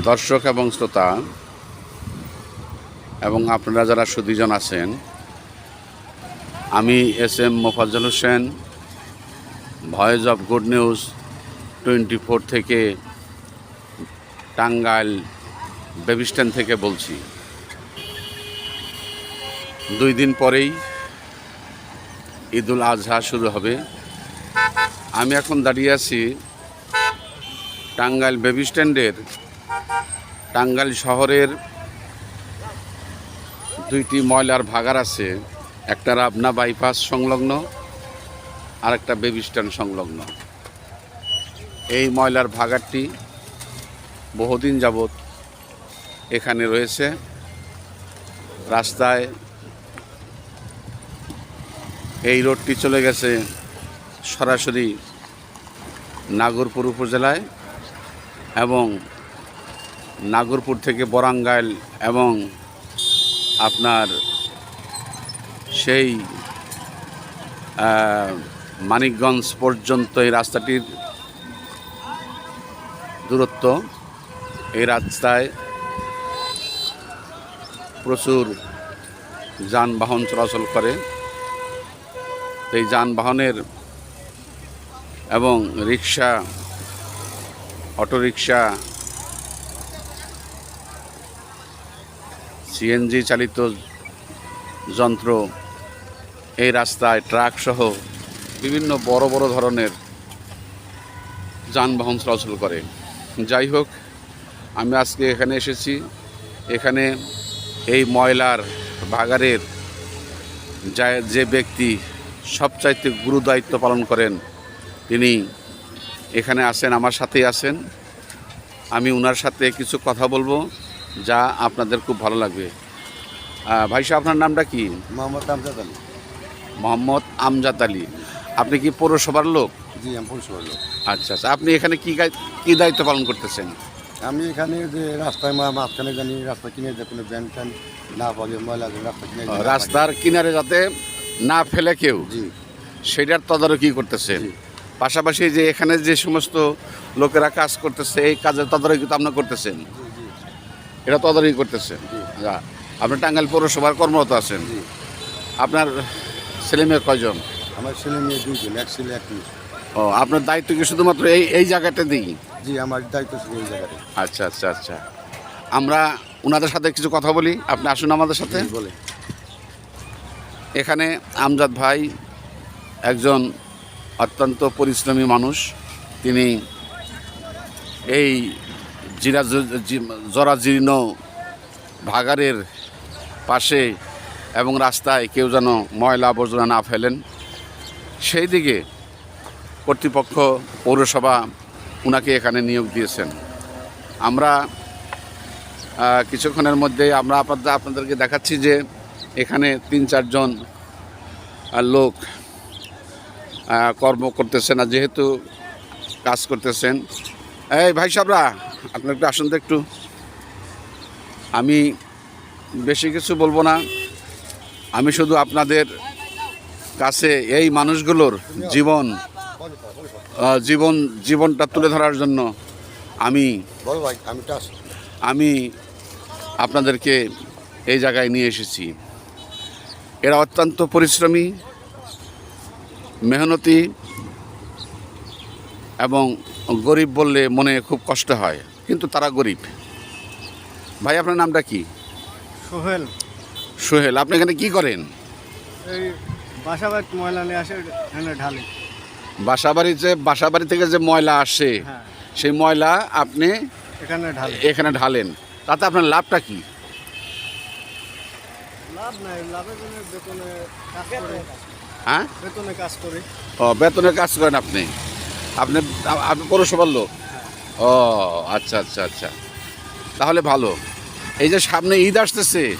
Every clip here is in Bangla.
দর্শক এবং শ্রোতা এবং আপনারা যারা সুদীজন আছেন, আমি S M Mofazzal Hossain, voice of good news twenty four থেকে টাঙ্গাইল বেবিস্ট্যান্ড থেকে বলছি। দুই দিন পরেই ঈদুল আজহা শুরু হবে। আমি এখন দাঁড়িয়ে আছি টাঙ্গাইল বেবি স্ট্যান্ডের টাঙ্গাইল শহরের দুইটি ময়লার ভাগার আছে। একটা রাবনা বাইপাস সংলগ্ন আর একটা বেবি স্ট্যান্ড সংলগ্ন। এই ময়লার ভাগারটি বহুদিন যাবৎ এখানে রয়েছে। রাস্তায় এই রোডটি চলে গেছে সরাসরি নাগরপুর উপজেলায় এবং নাগরপুর থেকে বরাঙ্গাইল এবং আপনার সেই মানিকগঞ্জ পর্যন্ত এই রাস্তাটির দূরত্ব। এই রাস্তায় প্রচুর যানবাহন চলাচল করে। এই যানবাহনের এবং রিক্সা অটোরিকশা সিএনজি চালিত যন্ত্র, এই রাস্তায় ট্রাক সহ বিভিন্ন বড় বড় ধরনের যানবাহন চলাচল করে। যাই হোক, আমি আজকে এখানে এসেছি। এখানে এই ময়লার ভাগারের যা ব্যক্তি সবচাইতে গুরু দায়িত্ব পালন করেন, তিনি এখানে আছেন আমার সাথেই আছেন আমি ওনার সাথে কিছু কথা বলব। যা আপনাদের খুব ভালো লাগবে। ভাই সাহেব আপনার নামটা কি? মোহাম্মদ আমজাদ আলী। মোহাম্মদ আমজাদ আলী। আপনি কি পৌরসভার লোক? জি আমি পৌরসভার লোক। আচ্ছা আচ্ছা। আপনি এখানে কি কি দায়িত্ব পালন করতেছেন? আমি এখানে যে রাস্তায় মাঝখানে জানি রাস্তা কিনে যে কোনো ব্যান ট্যান না পাবে ময়লা রাস্তা কিনে রাস্তার কিনারে যাতে না ফেলে কেউ জি। সেটার তদারকি করতেছেন। পাশাপাশি যে এখানে যে সমস্ত লোকেরা কাজ করতেছে এই কাজের তদারকি তো আপনার করতেছেন। এটা তদারকি করতেছেন আপনি টাঙ্গাইল পৌরসভার কর্মরত আছেন। জি। আপনার ছেলে মেয়ে কয়জন? আমার ছেলে মেয়ে দুইজন এক ছেলে এক মেয়ে। ও আপনার দায়িত্ব কি শুধুমাত্র এই এই জায়গাটা দিই জি আমার দায়িত্ব ছিল এই জায়গাতে আচ্ছা আচ্ছা আচ্ছা। আমরা ওনাদের সাথে কিছু কথা বলি আপনি আসুন আমাদের সাথে। বলে এখানে আমজাদ ভাই একজন অত্যন্ত পরিশ্রমী মানুষ। তিনি এই জিরা জরাজীর্ণ ভাগাড়ের পাশে এবং রাস্তায় কেউ যেন ময়লা আবর্জনা না ফেলেন। সেই দিকে কর্তৃপক্ষ পৌরসভা উনাকে এখানে নিয়োগ দিয়েছেন। আমরা কিছুক্ষণের মধ্যে আমরা আপনাদের, আপনাদেরকে দেখাচ্ছি যে এখানে তিন চারজন লোক কর্ম করতেছেন আর যেহেতু কাজ করতেছেন। এই ভাই সাহরা আপনার একটু আসুন তো একটু। আমি বেশি কিছু বলব না। আমি শুধু আপনাদের কাছে এই মানুষগুলোর জীবন জীবন জীবনটা তুলে ধরার জন্য আমি আমি আপনাদেরকে এই জায়গায় নিয়ে এসেছি। এরা অত্যন্ত পরিশ্রমী মেহনতি এবং গরিব বললে মনে খুব কষ্ট হয়। কিন্তু তারা গরিব। ভাই আপনার নামটা কি? সোহেল। সোহেল আপনি এখানে কি করেন? এই বাসাবাড়ি ময়লা নিয়ে আসে ঢালি। বাসাবাড়িতে বাসাবাড়ি থেকে যে ময়লা আসে হ্যাঁ। সেই ময়লা আপনি এখানে ঢালি। এখানে ঢালেন। তাতে আপনার লাভটা কি? লাভ নাই লাভের জন্য বেতনে কাজ করি। হ্যাঁ? বেতনে কাজ করি। ও কাজ করেন আপনি। আপনি আপনি পৌরসভার লোক। ও আচ্ছা আচ্ছা আচ্ছা। তাহলে ভালো। এই যে সামনে ঈদ আসতেছে।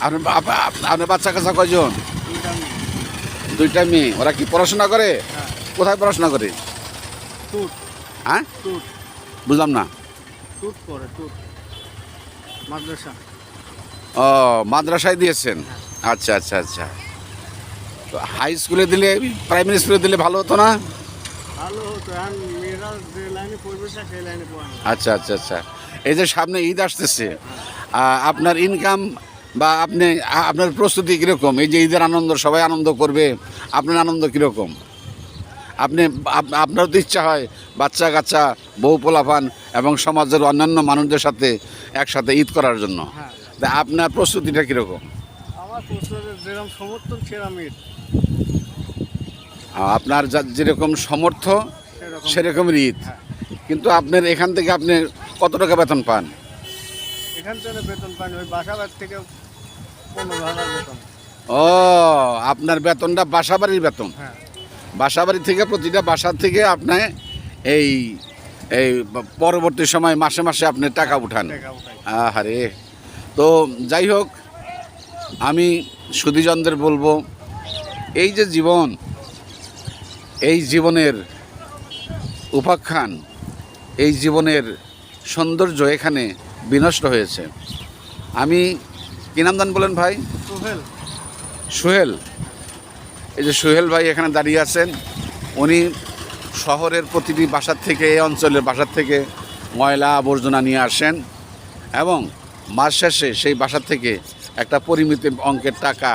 আপনার বাচ্চা কাচ্চা কয়জন? দুইটা মেয়ে। ওরা কি পড়াশোনা করে? হ্যাঁ। কোথায় পড়াশোনা করে? হ্যাঁ? বুঝলাম না। ও মাদ্রাসায় দিয়েছেন? আচ্ছা আচ্ছা আচ্ছা। তো হাই স্কুলে দিলে প্রাইমারি স্কুলে দিলে ভালো হতো না? ভালো হতো এখন মেয়েরা যে লাইনে পড়বে সেই লাইনে পড়ে আচ্ছা আচ্ছা আচ্ছা। এই যে সামনে ঈদ আসতেছে আপনার ইনকাম বা আপনি আপনার প্রস্তুতি কীরকম? এই যে ঈদের আনন্দ সবাই আনন্দ করবে আপনার আনন্দ কীরকম? আপনি আপনার তো ইচ্ছা হয় বাচ্চা কাচ্চা বউ পোলাপান এবং সমাজের অন্যান্য মানুষদের সাথে একসাথে ঈদ করার জন্য। হ্যাঁ। আপনার প্রস্তুতিটা কীরকম? আমার প্রশ্নের যেরকম সমর্থন সেরকম ঈদ। আপনার যা যেরকম সমর্থ সেরকম। ঈদ হ্যাঁ। কিন্তু আপনার এখান থেকে আপনি কত টাকা বেতন পান? এখান থেকে বেতন পান ওই থেকে ও আপনার বেতনটা বাসাবাড়ির বেতন? হ্যাঁ। বাসাবাড়ি থেকে প্রতিটা বাসার থেকে আপনি এই এই পরবর্তী সময় মাসে মাসে আপনি টাকা উঠান। আহারে। তো যাই হোক আমি সুধীজনদের বলব এই যে জীবন এই জীবনের উপাখ্যান এই জীবনের সৌন্দর্য এখানে বিনষ্ট হয়েছে। আমি কী নাম দান বলেন ভাই? সোহেল। সোহেল। এই যে সোহেল ভাই এখানে দাঁড়িয়ে আছেন উনি শহরের প্রতিটি বাসার থেকে এই অঞ্চলের বাসার থেকে ময়লা আবর্জনা নিয়ে আসেন এবং মাস শেষে সেই বাসার থেকে একটা পরিমিত অঙ্কের টাকা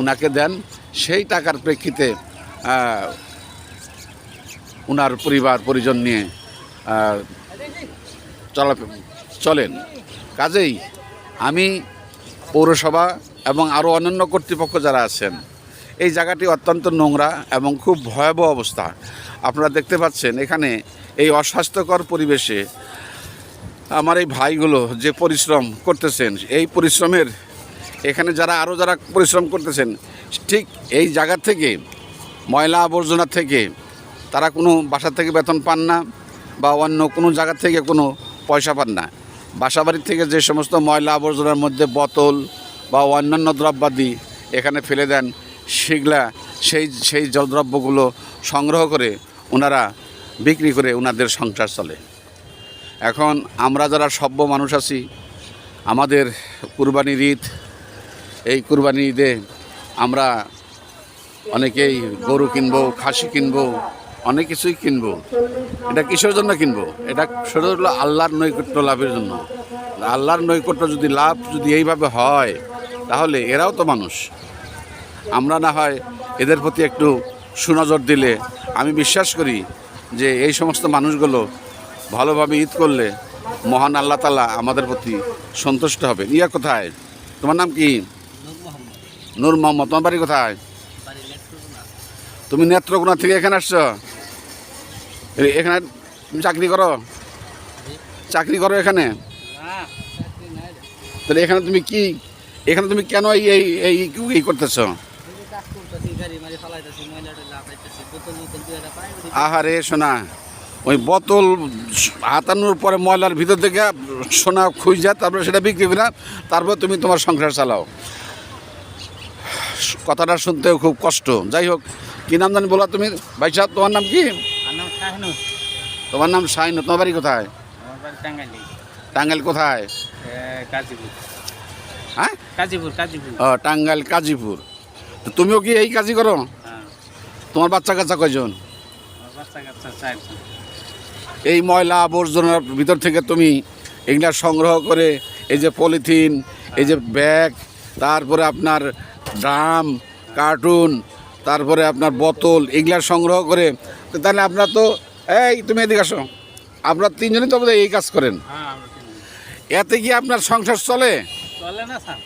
ওনাকে দেন। সেই টাকার প্রেক্ষিতে উনার পরিবার, পরিজন নিয়ে চলা, চলেন। কাজেই আমি পৌরসভা এবং আরও অন্যান্য কর্তৃপক্ষ যারা আছেন, এই জায়গাটি অত্যন্ত নোংরা এবং খুব ভয়াবহ অবস্থা। আপনারা দেখতে পাচ্ছেন এখানে এই অস্বাস্থ্যকর পরিবেশে আমার এই ভাইগুলো যে পরিশ্রম করতেছেন, এই পরিশ্রমের এখানে যারা আরও যারা পরিশ্রম করতেছেন, ঠিক এই জায়গা থেকে, ময়লা আবর্জনা থেকে তারা কোনো বাসা থেকে বেতন পান না বা অন্য কোনো জায়গা থেকে কোনো পয়সা পান না। বাসাবাড়ির থেকে যে সমস্ত ময়লা আবর্জনার মধ্যে বোতল বা অন্যান্য দ্রব্যাদি এখানে ফেলে দেন, সেগুলা সেই সেই জ- দ্রব্যগুলো সংগ্রহ করে ওনারা বিক্রি করে ওনাদের সংসার চলে। এখন আমরা যারা সভ্য মানুষ আছি, আমাদের কুরবানির ঈদ, এই কুরবানি ঈদে আমরা অনেকেই গরু কিনবো, খাসি কিনবো অনেক কিছুই কিনবো। এটা কিসের জন্য কিনবো? এটা শুধু হলো আল্লাহর নৈকট্য লাভের জন্য। আল্লাহর নৈকট্য যদি লাভ যদি এইভাবে হয়, তাহলে এরাও তো মানুষ। আমরা না হয় এদের প্রতি একটু সুনজর দিলে, আমি বিশ্বাস করি যে এই সমস্ত মানুষগুলো ভালোভাবে ঈদ করলে মহান আল্লাহ তালা আমাদের প্রতি সন্তুষ্ট হবে। ইয়া কোথায়? তোমার নাম কি? নূর মোহাম্মদ। তোমার বাড়ি কোথায়? তুমি নেত্রকোনা থেকে এখানে আসছো? এখানে তুমি চাকরি করো? চাকরি করো এখানে? তাহলে এখানে তুমি কি, এখানে তুমি কেন এই এই এই করতেছো? আহারে সোনা, ওই বোতল হাতানোর পরে ময়লার ভিতর থেকে সোনা খুঁজা তারপরে সেটা বিক্রি করে তারপর তুমি তোমার সংসার চালাও। কথাটা শুনতেও খুব কষ্ট। যাই হোক, কী নাম জানি বলা তুমি? ভাই সাহেব তোমার নাম কি? আমার নাম শাহিনুর তোমার তোমার বাড়ি কোথায়? টাঙ্গাইলি। কোথায়? হ্যাঁ? গাজীপুর গাজীপুর ও টাঙ্গাইল কাজীপুর। তো তুমিও কি এই কাজই করো? হ্যাঁ। তোমার বাচ্চা কাচ্চা কয়জন? এই ময়লা আবর্জনার ভিতর থেকে তুমি এগুলা সংগ্রহ করে এই যে পলিথিন এই যে ব্যাগ তারপরে আপনার ড্রাম কার্টুন তারপরে আপনার বোতল এগুলা সংগ্রহ করে তাহলে আপনার তো এই তুমি এদিকে আসো। আপনার তিনজনই তো এই কাজ করেন। হ্যাঁ। এতে কি আপনার সংসার চলে? চলে না স্যার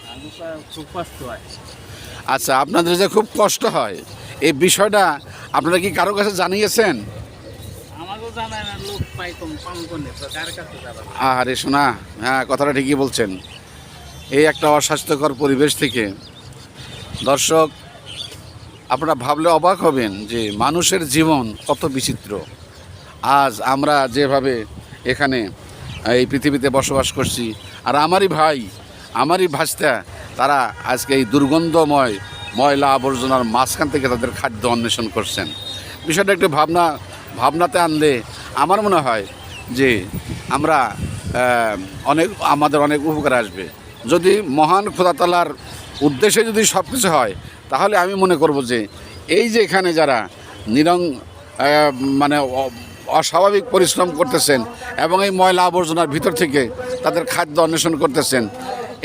খুব কষ্ট হয়। আচ্ছা আপনাদের যে খুব কষ্ট হয় এই বিষয়টা আপনারা কি কারও কাছে জানিয়েছেন? আরে শোনা হ্যাঁ কথাটা ঠিকই বলছেন। এই একটা অস্বাস্থ্যকর পরিবেশ থেকে। দর্শক আপনারা ভাবলে অবাক হবেন যে মানুষের জীবন কত বিচিত্র। আজ আমরা যেভাবে এখানে এই পৃথিবীতে বসবাস করছি, আর আমারই ভাই, আমারই ভাস্তা, তারা আজকে এই দুর্গন্ধময় ময়লা আবর্জনার মাঝখান থেকে তাদের খাদ্য অন্বেষণ করছেন। বিষয়টা একটু ভাবনা, ভাবনাতে আনলে আমার মনে হয় যে আমরা অনেক, আমাদের অনেক উপকার আসবে। যদি মহান খোদাতালার উদ্দেশ্যে যদি সব কিছু হয়, তাহলে আমি মনে করব যে এই যে এখানে যারা নিরং মানে অস্বাভাবিক পরিশ্রম করতেছেন এবং এই ময়লা আবর্জনার ভিতর থেকে তাদের খাদ্য অন্বেষণ করতেছেন।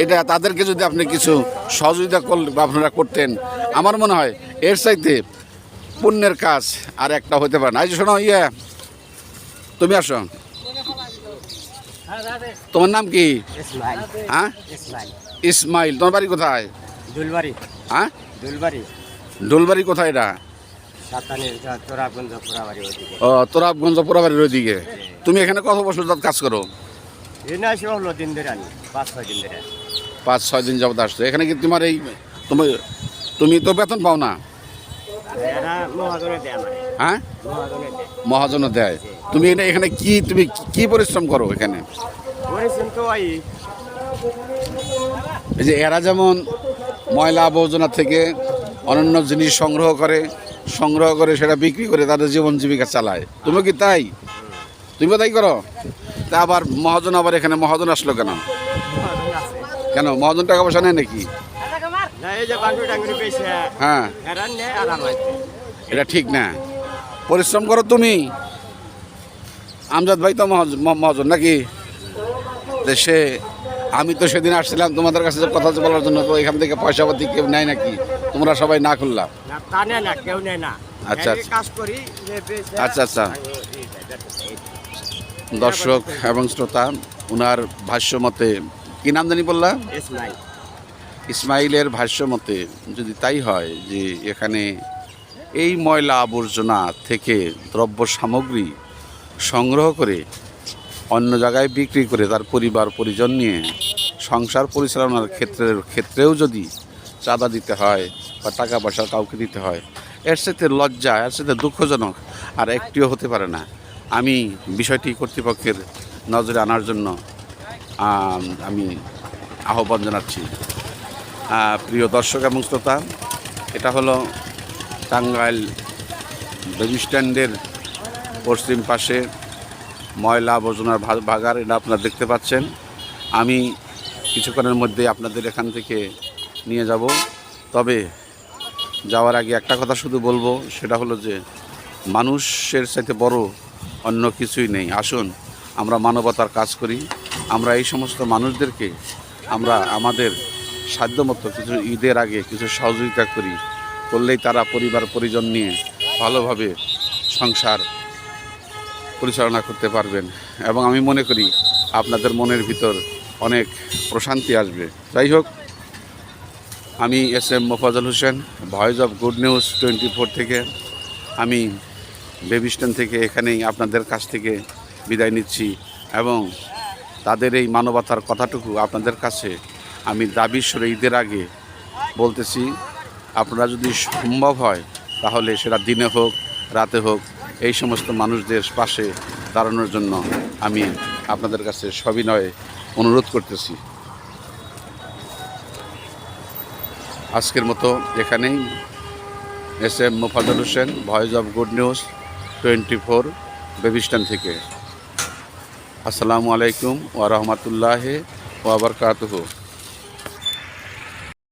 এটা তাদেরকে যদি আপনি কিছু সহযোগিতা করলে আপনারা করতেন আমার মনে হয় এর চাইতে পুণ্যের কাজ আর একটা হতে পারে না। এই যে শোনো ইয়ে তুমি আসো। তোমার নাম কি? হ্যাঁ? ইসমাইল। তোমার বাড়ি কোথায়? দুলবাড়ি। হ্যাঁ? দুলবাড়ি। ডোলবাড়ি কোথায় এটা? ও তোরাবগঞ্জ পোড়াবাড়ির ওইদিকে? তুমি এখানে কত বছর কাজ করো? পাঁচ ছয় দিন যাবত আসছো। এখানে কি তোমার এই তুমি তুমি তো বেতন পাও না? হ্যাঁ? মহাজন দেয়। তুমি এখানে- কি তুমি কি পরিশ্রম করো এখানে? এই যে এরা যেমন ময়লা আবর্জনা থেকে অনন্য জিনিস সংগ্রহ করে সংগ্রহ করে সেটা বিক্রি করে তাদের জীবন জীবিকা চালায়। তুমি কি তাই? তুমিও তাই করো? তা আবার মহাজন আবার এখানে মহাজন আসলো কেন? কেন? মহাজন টাকা পয়সা নেয় নাকি? হ্যাঁ। দেয়। এটা ঠিক না। পরিশ্রম করো তুমি। আমজাদ ভাই তো মহাজন নাকি? সে আমি তো সেদিন আসছিলাম তোমাদের কাছে কথা বলার জন্য তো এখান থেকে পয়সা পাতি কেউ নেয় নাকি? তোমরা সবাই না খুললাম না তা নেয় না কেউ নেয় না আচ্ছা, আচ্ছা। কাজ করি আচ্ছা, আচ্ছা। দর্শক এবং শ্রোতা উনার ভাষ্য মতে কি নাম জানি বললা ইসমাইলের ভাষ্য মতে যদি তাই হয় যে এখানে এই ময়লা আবর্জনা থেকে দ্রব্য সামগ্রী সংগ্রহ করে অন্য জায়গায় বিক্রি করে তার পরিবার পরিজন নিয়ে সংসার পরিচালনার ক্ষেত্রের ক্ষেত্রেও যদি চাঁদা দিতে হয় বা টাকা পয়সা কাউকে দিতে হয়। এর সাথে লজ্জা, এর সাথে দুঃখজনক আর একটিও হতে পারে না। আমি বিষয়টি কর্তৃপক্ষের নজরে আনার জন্য, আমি আহ্বান জানাচ্ছি। প্রিয় দর্শক এবং শ্রোতা, এটা হলো টাঙ্গাইল স্ট্যান্ডের পশ্চিম পাশে ময়লা আবর্জনার ভাগার এটা আপনারা দেখতে পাচ্ছেন। আমি কিছুক্ষণের মধ্যে আপনাদের এখান থেকে নিয়ে যাব। তবে যাওয়ার আগে একটা কথা শুধু বলব, সেটা হলো যে মানুষের সাথে বড় অন্য কিছুই নেই। আসুন, আমরা মানবতার কাজ করি। আমরা এই সমস্ত মানুষদেরকে আমরা আমাদের সাধ্যমতো কিছু ঈদের আগে কিছু সহযোগিতা করি। করলেই তারা পরিবার, পরিজন নিয়ে ভালোভাবে সংসার পরিচালনা করতে পারবেন। এবং আমি মনে করি, আপনাদের মনের ভিতর অনেক প্রশান্তি আসবে। যাই হোক আমি S M Mofazzal Hossain, voice of good news twenty four থেকে। আমি বেবি স্ট্যান্ড থেকে এখানেই আপনাদের কাছ থেকে বিদায় নিচ্ছি এবং তাদের এই মানবতার কথাটুকু আপনাদের কাছে আমি দাবি সরে ঈদের আগে বলতেছি। আপনারা যদি সম্ভব হয়, তাহলে সেটা দিনে হোক, রাতে হোক, এই সমস্ত মানুষদের পাশে দাঁড়ানোর জন্য আমি আপনাদের কাছে সবিনয়ে অনুরোধ করতেছি। আজকের মতো এখানেই। S M Mofazzal Hossain, voice of good news twenty four baby stand থেকে। আসসালামু আলাইকুম ওয়া রাহমাতুল্লাহি ওয়া বারাকাতুহু।